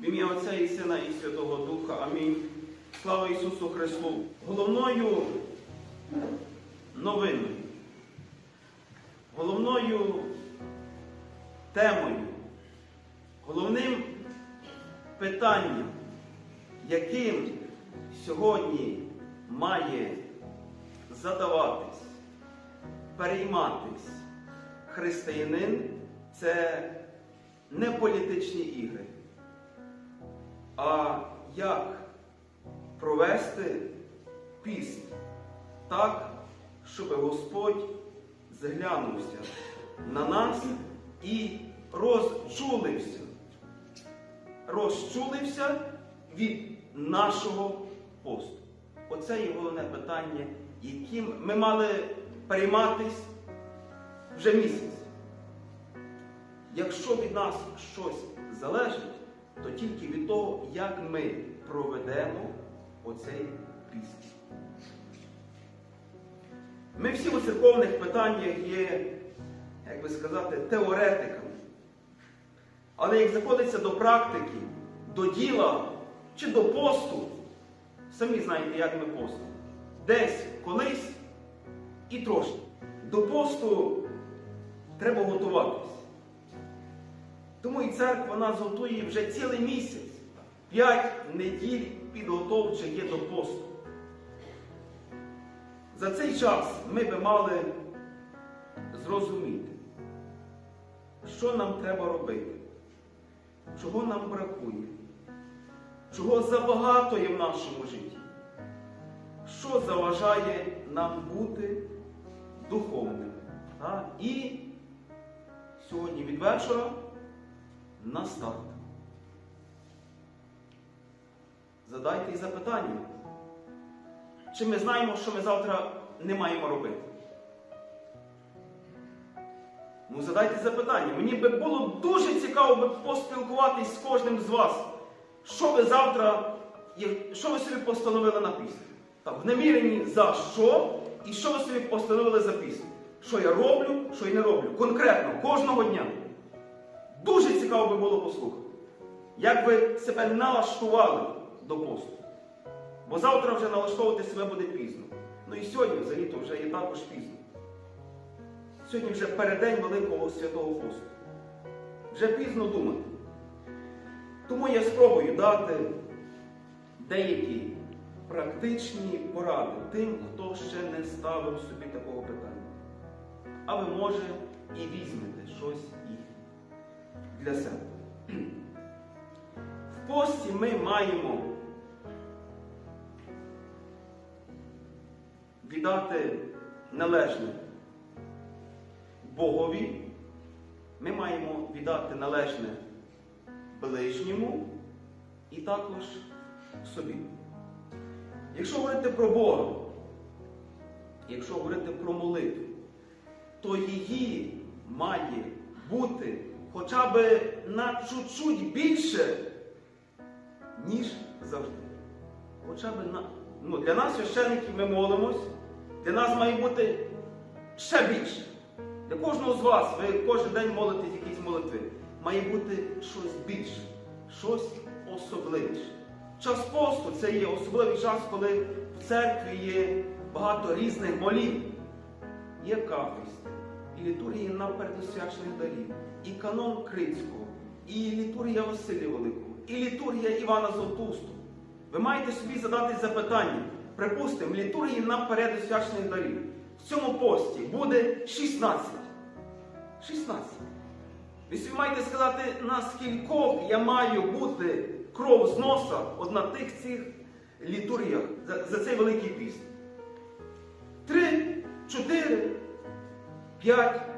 В ім'я Отця і Сина і Святого Духа. Амінь. Слава Ісусу Христу! Головною новиною, головною темою, головним питанням, яким сьогодні має задаватись, перейматись християнин, це не політичні ігри, а як провести піст так, щоб Господь зглянувся на нас і розчулився. Розчулився від нашого посту. Оце є головне питання, яким ми мали перейматись вже місяць. Якщо від нас щось залежить, то тільки від того, як ми проведемо оцей піст. Ми всі у церковних питаннях є, як би сказати, теоретиками. Але як заходиться до практики, до діла чи до посту, самі знаєте, як ми постимо. Десь, колись і трошки. До посту треба готуватись. Тому і церква нас готує вже цілий місяць. П'ять неділь підготовчих є до посту. За цей час ми би мали зрозуміти, що нам треба робити, чого нам бракує, чого забагато є в нашому житті, що заважає нам бути духовними. І сьогодні від вечора на старт. Задайте і запитання. Чи ми знаємо, що ми завтра не маємо робити? Ну, задайте запитання. Мені би було дуже цікаво би поспілкуватись з кожним з вас. Що ви завтра, що ви собі постановили на пісню? Так, в наміренні за що і що ви собі постановили за пісню? Що я роблю, що я не роблю. Конкретно, кожного дня. Дуже цікаво би було послухати. Як ви себе налаштували до посту. Бо завтра вже налаштовувати себе буде пізно. Ну і сьогодні, взагалі-то, вже є також пізно. Сьогодні вже переддень Великого Святого Посту. Вже пізно думати. Тому я спробую дати деякі практичні поради тим, хто ще не ставив собі такого питання. А ви, може, і візьмете щось для себе. В пості ми маємо віддати належне Богові, ми маємо віддати належне ближньому і також собі. Якщо говорити про Бога, якщо говорити про молитву, то її має бути хоча б на чуть-чуть більше, ніж завжди. Хоча б на... Ну, Для нас, священників, ми молимось, для нас має бути ще більше. Для кожного з вас, ви кожен день молитесь якісь молитви, має бути щось більше, щось особливіше. Час посту це є особливий час, коли в церкві є багато різних молів. Є кафест, і літургія на передосвячених дарів, і канон Крицького, і літургія Василія Великого, і літургія Івана Золотусту. Ви маєте собі задати запитання. Припустимо, літургії на передосвячених дарів. В цьому пості буде 16. 16. Ви маєте сказати, наскількох я маю бути кров з носа от на тих цих літургіях за, за цей великий піст. Три, чотири, п'ять.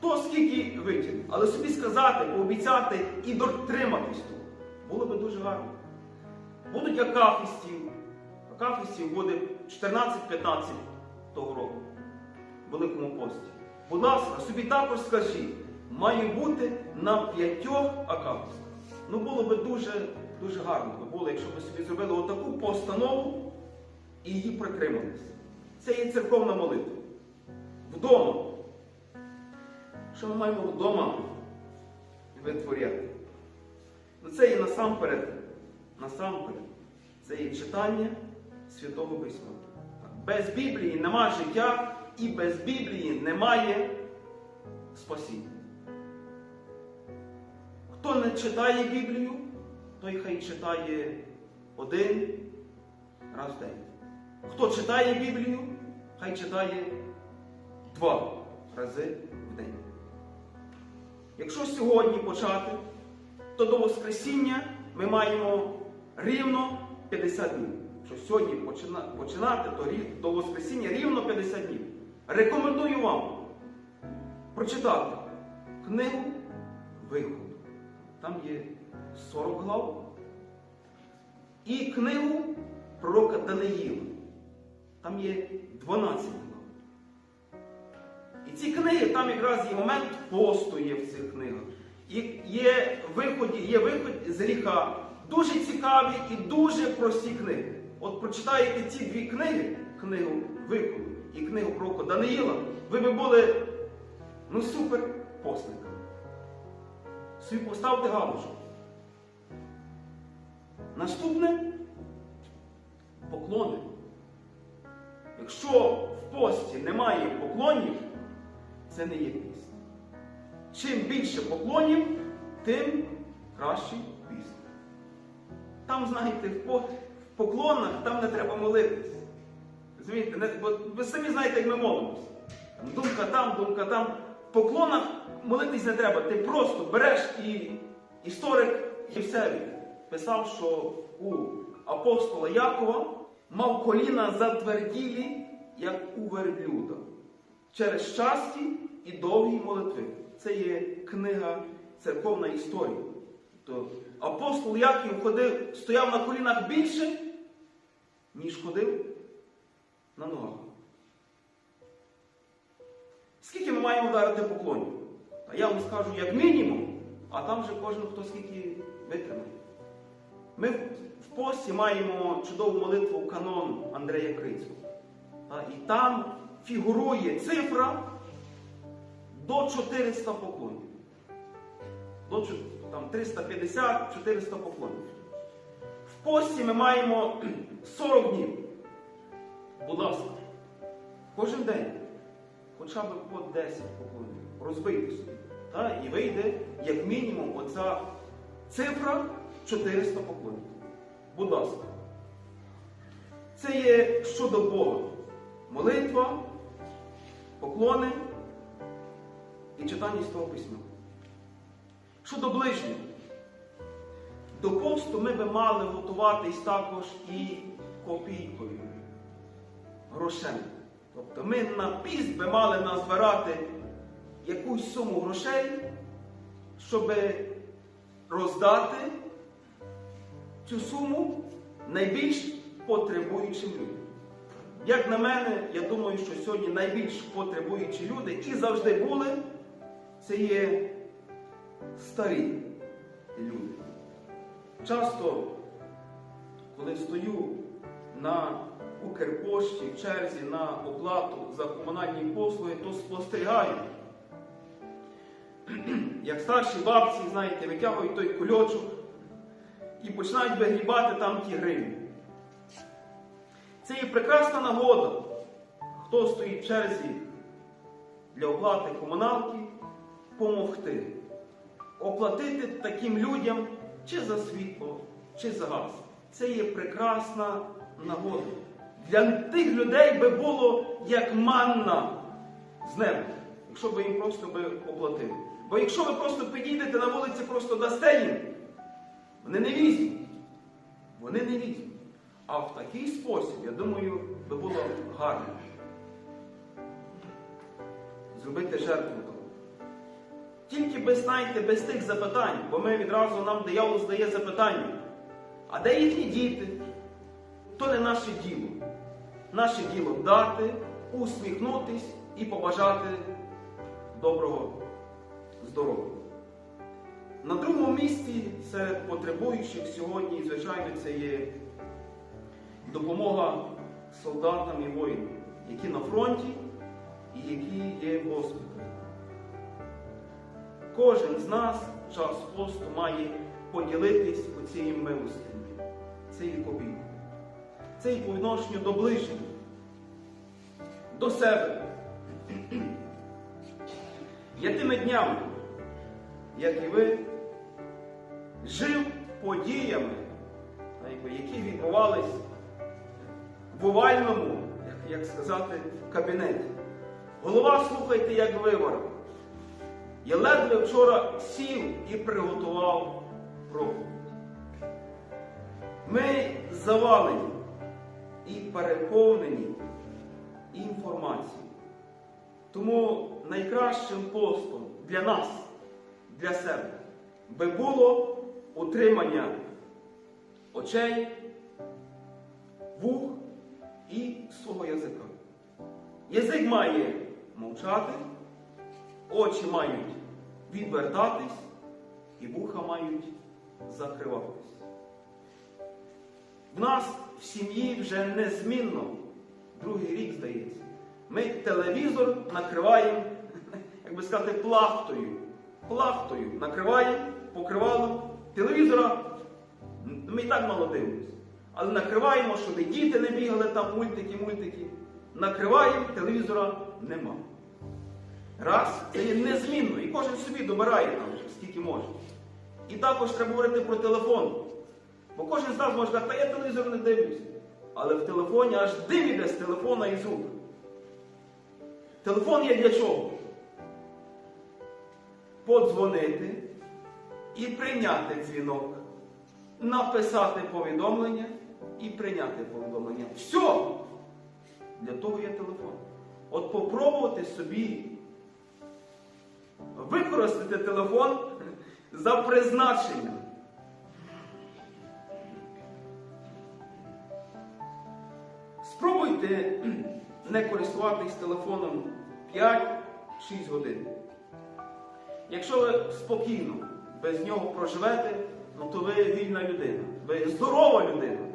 Хто скільки витягне. Але собі сказати, пообіцяти і дотриматись того. Було би дуже гарно. Будуть акафістів. Акафістів буде 14-15 того року. В Великому пості. Будь ласка, собі також скажіть, має бути на п'ятьох акафістах. Ну було би дуже дуже гарно би було, якщо ви собі зробили отаку постанову і її притрималися. Це є церковна молитва. Вдома. Що ми маємо вдома витворяти? Ну це є насамперед, насамперед, це є читання Святого Письма. Без Біблії нема життя і без Біблії немає спасіння. Хто не читає Біблію, той хай читає один раз в день. Хто читає Біблію, хай читає два рази в день. Якщо сьогодні почати, то до Воскресіння ми маємо рівно 50 днів. Якщо сьогодні починати, то до Воскресіння рівно 50 днів. Рекомендую вам прочитати книгу Виходу. Там є 40 глав. І книгу пророка Даниїла. Там є 12 глав. І ці книги, там якраз є момент посту є в цих книгах. І є виході, є виход з гріха. Дуже цікаві і дуже прості книги. От прочитаєте ці дві книги, книгу Виходу і книгу пророка Даниїла, ви би були ну супер посниками. Собі поставте галочку. Наступне поклони. Якщо в пості немає поклонів, це не є піст. Чим більше поклонів, тим кращий піст. Там, знаєте, в поклонах там не треба молитись. Розумієте? Бо ви самі знаєте, як ми молимося. Думка там, думка там. В поклонах молитись не треба. Ти просто береш і історик Євсевій писав, що у апостола Якова мав коліна затверділі, як у верблюда, через часті і довгі молитви. Це є книга церковна історія. То апостол Яків ходив, стояв на колінах більше, ніж ходив на ногах. Скільки ми маємо вдарити поклонів? Та я вам скажу як мінімум, а там вже кожен хто скільки витримає. Ми в пості маємо чудову молитву канон Андрея Крицького. І там фігурує цифра до 400 поклонів. До там, 350-400 поклонів. В пості ми маємо 40 днів. Будь ласка, кожен день хоча б по 10 поклонів. Розбийте собі. Та? І вийде, як мінімум, оця цифра 400 поклонів. Будь ласка. Це є щодо Бога. Молитва, поклони і читання з того письма. Щодо ближнього. До посту ми би мали готуватись також і копійкою, грошем. Тобто ми на піст би мали назбирати якусь суму грошей, щоб роздати цю суму найбільш потребуючим людям. Як на мене, я думаю, що сьогодні найбільш потребуючі люди і завжди були, це є старі люди. Часто, коли стою на Укрпошті в черзі на оплату за комунальні послуги, то спостерігаю, як старші бабці, знаєте, витягують той кульочок і починають вигрібати там ті гривні. Це є прекрасна нагода, хто стоїть в черзі для оплати комуналки, помогти. Оплатити таким людям чи за світло, чи за газ. Це є прекрасна нагода. Для тих людей би було як манна з неба, якщо б їм просто би оплатили. Бо якщо ви просто підійдете на вулиці, просто дасте їм, вони не візьмуть. Вони не візьмуть. А в такий спосіб, я думаю, би було гарно. Зробити жертву того. Тільки без, знаєте, без тих запитань, бо ми відразу нам диявол здає запитання. А де їхні діти? То не наше діло. Наше діло дати, усміхнутись і побажати доброго здоров'я. На другому місці серед потребуючих сьогодні, звичайно, це є допомога солдатам і воїнам, які на фронті і які є в госпіталі. Кожен з нас час посту має поділитись оцією милостиною, цією повінню. Це і по відношенню до ближнього, до себе. Я тими днями, як і ви, жив подіями, які відбувались в овальному, як, як сказати, кабінеті. Голова, слухайте, як вивар. Я ледве вчора сів і приготував проповідь. Ми завалені і переповнені інформацією. Тому найкращим постом для нас, для себе, би було утримання очей, вух і свого язика. Язик має мовчати, очі мають відвертатись, і вуха мають закриватись. В нас в сім'ї вже незмінно, другий рік здається, ми телевізор накриваємо, як би сказати, плахтою. Плахтою накриваємо покривалом телевізора. Ми і так мало дивимося. Але накриваємо, щоб діти не бігали там мультики, мультики. Накриваємо, телевізора нема. Раз, це є незмінно, і кожен собі добирає там, скільки може. І також треба говорити про телефон. Бо кожен з нас може сказати, та я телевізор не дивлюсь. Але в телефоні аж дим іде з телефона і з рук. Телефон є для чого? Подзвонити і прийняти дзвінок, написати повідомлення і прийняти повідомлення. Все! Для того є телефон. От попробувати собі використати телефон за призначенням. Спробуйте не користуватись телефоном 5-6 годин. Якщо ви спокійно без нього проживете, ну то ви вільна людина, ви здорова людина,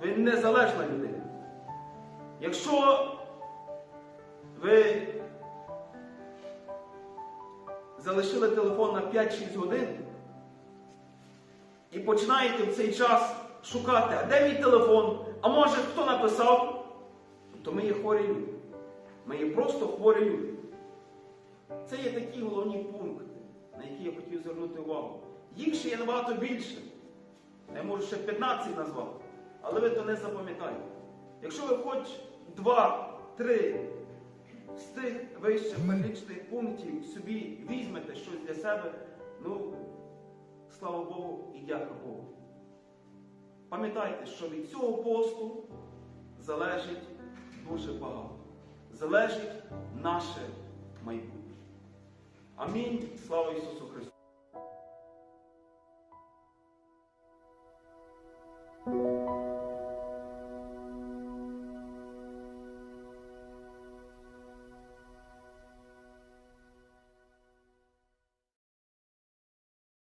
ви незалежна людина. Якщо ви залишили телефон на 5-6 годин і починаєте в цей час шукати, а де мій телефон? А може хто написав? То ми є хворі люди. Ми є просто хворі люди. Це є такі головні пункти, на які я хотів звернути увагу. Їх ще є набагато більше. Я можу ще 15 назвати, але ви то не запам'ятаєте. Якщо ви хоч два-три з тих вище перелічних пунктів собі візьмете щось для себе, ну, слава Богу, і дяка Богу. Пам'ятайте, що від цього посту залежить дуже багато. Залежить наше майбутнє. Амінь. Слава Ісусу Христу!